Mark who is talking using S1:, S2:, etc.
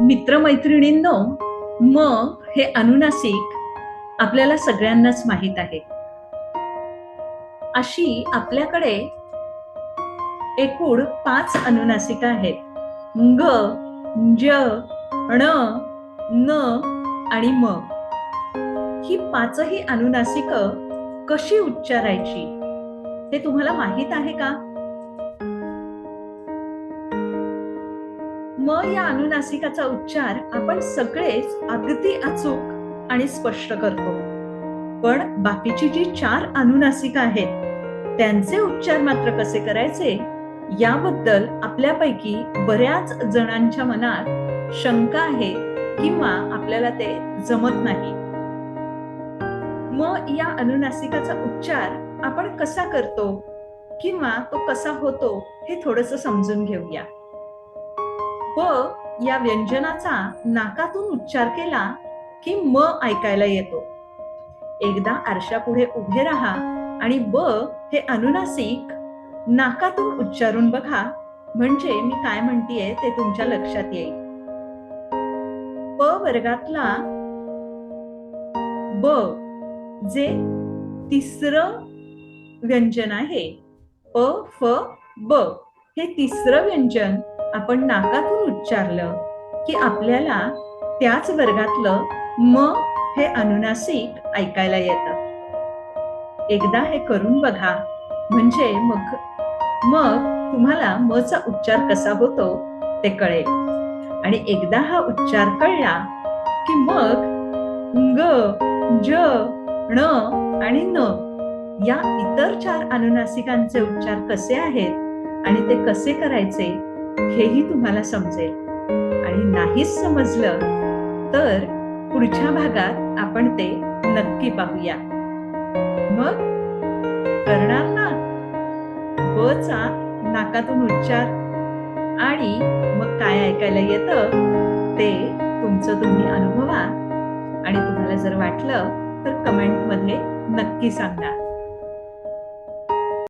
S1: मित्रमैत्रिणींनो म हे अनुनासिक आपल्याला सगळ्यांनाच माहीत आहे. अशी आपल्याकडे एकूण पाच अनुनासिक आहेत. ग ज ण न आणि म. ही पाचही अनुनासिक कशी उच्चारायची? हे तुम्हाला माहीत आहे का? म या अनुनासिकाचा उच्चार आपण सगळेच अगदी अचूक आणि स्पष्ट करतो. पण बाकीची जी चार अनुनासिका आहेत त्यांचे उच्चार मात्र कसे करायचे? याबद्दल आपल्यापैकी बऱ्याच जणांच्या मनात शंका आहे किंवा आपल्याला ते जमत नाही. मग या अनुनासिकाचा उच्चार आपण कसा करतो किंवा तो कसा होतो हे थोडस समजून घेऊया. प या व्यंजनाचा नाकातून उच्चार केला की म ऐकायला येतो. एकदा आरशापुढे उभे राहा आणि ब हे अनुनासिक नाकातून उच्चारून बघा म्हणजे मी काय म्हणतीये ते तुमच्या लक्षात येईल. प वर्गातला ब जे तिसरं व्यंजन आहे. प फ ब. हे तिसरं व्यंजन आपण नाकातून उच्चारलं की आपल्याला त्याच वर्गातलं म हे अनुनासिक ऐकायला येतं. एकदा हे करून बघा. म्हणजे मग मग तुम्हाला म चा उच्चार कसा होतो ते कळेल. आणि एकदा हा उच्चार कळला की मग ग ज ण आणि न या इतर चार अनुनासिकांचे उच्चार कसे आहेत? आणि ते कसे करायचे हेही तुम्हाला समजेल. आणि नाहीच समजलं तर पुढच्या भागात आपण ते नक्की पाहूया. मग? करणार ना? ब चा नाकातून उच्चार. आणि मग काय ऐकायला येतं ते तुमचं तुम्ही अनुभवा. आणि तुम्हाला जर वाटलं तर कमेंटमध्ये नक्की सांगा.